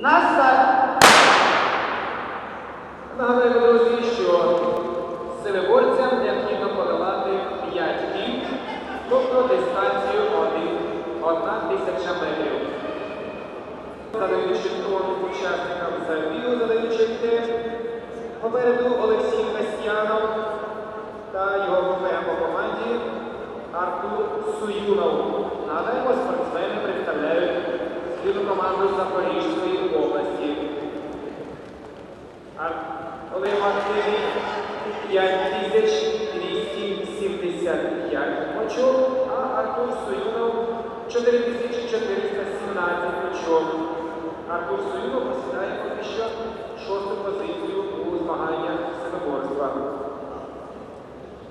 Назад. Нагадаю, друзі, що силеборцям необхідно подолати 5 кіл, тобто дистанцію 1 тисяча метрів. Задаючи тон учасникам забігу, задаючи темп, попереду Олексій Касьянов та його колега по команді Артур Суюнов. Нагадаємо, спортсмени представляють спільну команду Запорізької 5275 очок, а Артур Суюнов 4417 очок. Артур Суюнов посідає поки що шосту позицію у змаганнях синоборства.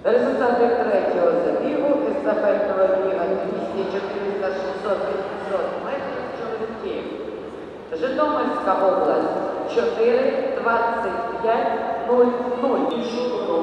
Результати третього забігу естафетного біга 200, 400, 600, 800 метрів чоловіків. Житомирська область 4, 25, 0,